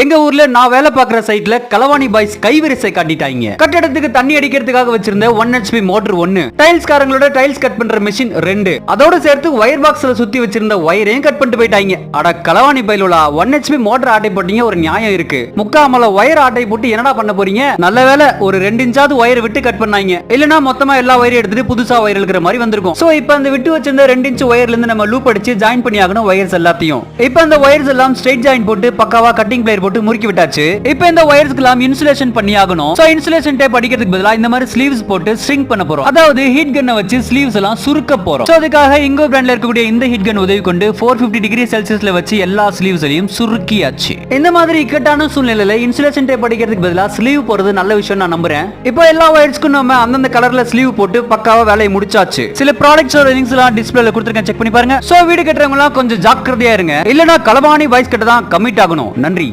எங்க ஊர்ல நான் வேலை பார்க்குற சைட்ல கலவாணி பாய்ஸ் கைவரிசை காட்டிட்டாங்க. கட்டடத்துக்கு தண்ணி அடிக்கிறதுக்காக வச்சிருந்த ஒன் ஹெச்பி மோட்டர் ஒன்னு டைல்ஸ் காரங்களோட டைல்ஸ் கட் பண்ற மிஷின் ரெண்டு. அதோட சேர்த்து ஒயர் பாக்ஸ்ல சுத்தி வச்சிருந்த ஒயரையும் கட் பண்ணிட்டு போயிட்டாங்க. அட கலவாணி பயிலுலா ஒன் ஹெச்பி மோட்டர் ஆட்டை போட்டீங்க ஒரு நியாயம் இருக்கு. முக்காமல ஒயர் ஆட்டை போட்டு என்னடா பண்ண போறீங்க? நல்ல வேலை ஒரு ரெண்டு இன்ச்சாவது ஒயர் விட்டு கட் பண்ணாங்க. இல்லனா மொத்தமா எல்லா ஒயரையும் எடுத்துட்டு புதுசா ஒயர் இருக்கிற மாதிரி வந்திருக்கும். சோ இப்போ அந்த விட்டு வச்சிருந்த ரெண்டு இன்ச் ஒயர்ல இருந்து நம்ம லூப் அடிச்சு ஜாயின் பண்ணி ஆகணும் ஒயர்ஸ் எல்லாத்தையும். இப்போ அந்த ஒயர்ஸ் எல்லாம் ஸ்ட்ரெயிட் ஜாயின் போட்டு பக்காவா கட்டிங் பிளேயர் போட்டு முறுக்கி விட்டாச்சு. இப்போ இந்த ஒயர்ஸ்க்கு எல்லாம் இன்சுலேஷன் பண்ணி ஆகணும். சோ இன்சுலேஷன் டேப் அடிக்கிறதுக்கு பதிலா இந்த மாதிரி ஸ்லீவ்ஸ் போட்டு ஸ்ட்ரிங் பண்ண போறோம். அதாவது ஹீட் கன்னை வச்சு ஸ்லீவ்ஸ் எல்லாம் சுருக்க போறோம். சோ அதுக்காக இங்கோ பிராண்ட்ல இருக்கக்கூடிய இந்த ஹீட் கன் உதவி கொண்டு 450 டிகிரி செல்சியஸ்ல வச்சு எல்லா ஸ்லீவ்ஸ்லயும் சுருக்கியாச்சு. இந்த மாதிரி இக்கட்டான சூழ்நிலையில இன்சுலேஷன் டேப் அடிக்கிறதுக்கு பதிலா ஸ்லீவ் போறது நல்ல விஷயம் நான் நம்புறேன். இப்போ எல்லா ஒயர்ஸ்க்கும் நம்ம அந்தந்த கலர்ல ஸ்லீவ் போட்டு பக்காவா வேலையை முடிச்சாச்சு. சில ப்ராடக்ட்ஸோட லிங்க்ஸ் எல்லாம் டிஸ்பிளேல கொடுத்துருக்கேன். செக் பண்ணி பாருங்க. சோ வீடு கட்டுறவங்க எல்லாம் கொஞ்சம் ஜாக்கிரதையா இருங்க. இல்லனா கலபாணி வாய்ஸ் கிட்ட தான் கமிட் ஆகணும். நன்றி.